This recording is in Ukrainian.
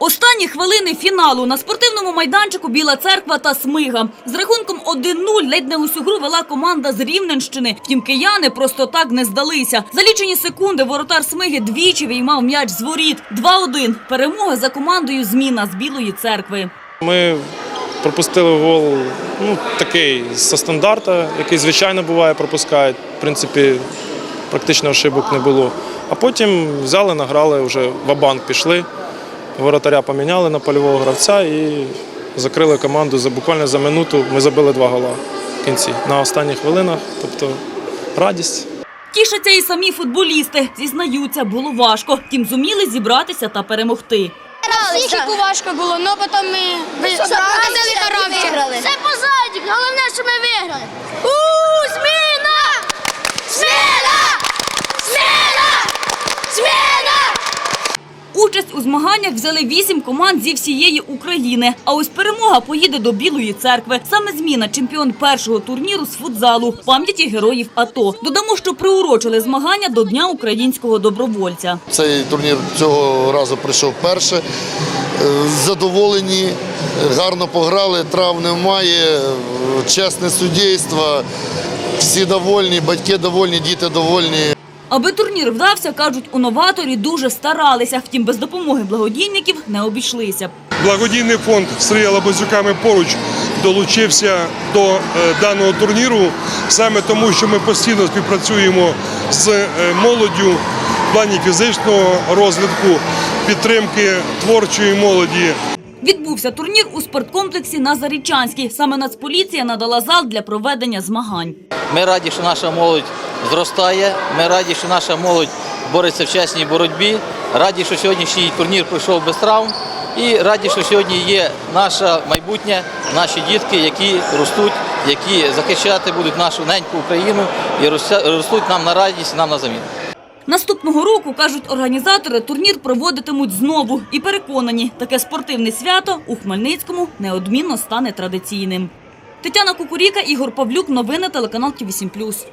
Останні хвилини фіналу на спортивному майданчику Біла Церква та Смига. З рахунком 1-0 ледь не усю гру вела команда з Рівненщини. Втім, кияни просто так не здалися. За лічені секунди воротар Смиги двічі виймав м'яч з воріт. 2-1. Перемога за командою Зміна з Білої Церкви. Ми пропустили гол ну, такий зі стандарта, який звичайно буває, пропускають. В принципі, практично ошибок не було. А потім взяли, награли, вже в-банк пішли. Воротаря поміняли на польового гравця і закрили команду за буквально за минуту. Ми забили два гола в кінці на останніх хвилинах. Тобто радість. Тішаться і самі футболісти. Зізнаються, було важко. Втім, зуміли зібратися та перемогти. Психіку важко було, але потім ми ви- показали характер. Це позаді, головне, що ми виграли. У, зміна! Зміна! Зміна! Зміна! Участь у змаганнях взяли вісім команд зі всієї України. А ось перемога поїде до Білої церкви. Саме зміна чемпіон першого турніру з футзалу пам'яті героїв АТО. Додамо, що приурочили змагання до Дня українського добровольця. Цей турнір цього разу прийшов перше. Е, Задоволені, гарно пограли, трав немає, е, чесне суддівство, всі довольні, батьки довольні, діти довольні. Аби турнір вдався, кажуть, у новаторі дуже старалися. Втім, без допомоги благодійників не обійшлися. Благодійний фонд Сергія Лабазюка «Ми поруч долучився до е, даного турніру саме тому, що ми постійно співпрацюємо з е, молоддю в плані фізичного розвитку, підтримки творчої молоді. Відбувся турнір у спорткомплексі на Зарічанській. Саме Нацполіція надала зал для проведення змагань. Ми раді, що наша молодь зростає. Ми раді, що наша молодь бореться в чесній боротьбі. Раді, що сьогоднішній турнір пройшов без травм. І раді, що сьогодні є наше майбутнє, наші дітки, які ростуть, які захищати будуть нашу неньку Україну і ростуть нам на радість, нам на заміну. Наступного року, кажуть організатори, турнір проводитимуть знову. І переконані, таке спортивне свято у Хмельницькому неодмінно стане традиційним. Тетяна Кукуріка, Ігор Павлюк, новини телеканал Ті 8+.